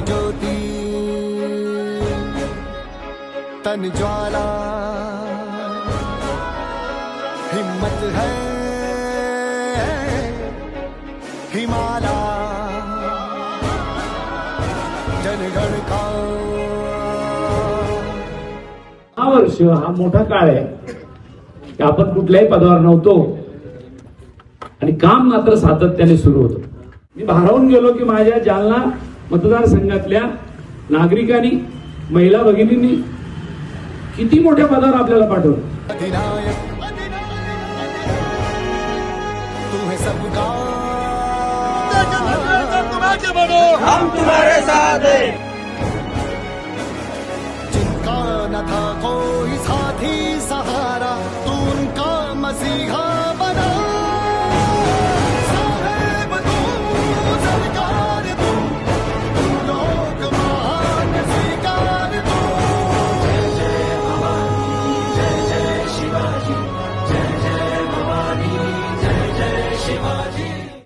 तन तन ज्वाला। हिम्मत है हा वर्ष हा मोठा काळ आहे की आपण कुठल्याही पदावर नव्हतो आणि काम मात्र सातत्याने सुरू होतं. मी भारावून गेलो की माझ्या जालना मतदारसंघातल्या नागरिकांनी महिला भगिनींनी किती मोठ्या पदावर आपल्याला पाठवलं? अधिनायक तू है सबका हम तुम्हारे साथ हैं। जिनका न था कोई साथी सहारा तू उनका मसीहा Shivaji.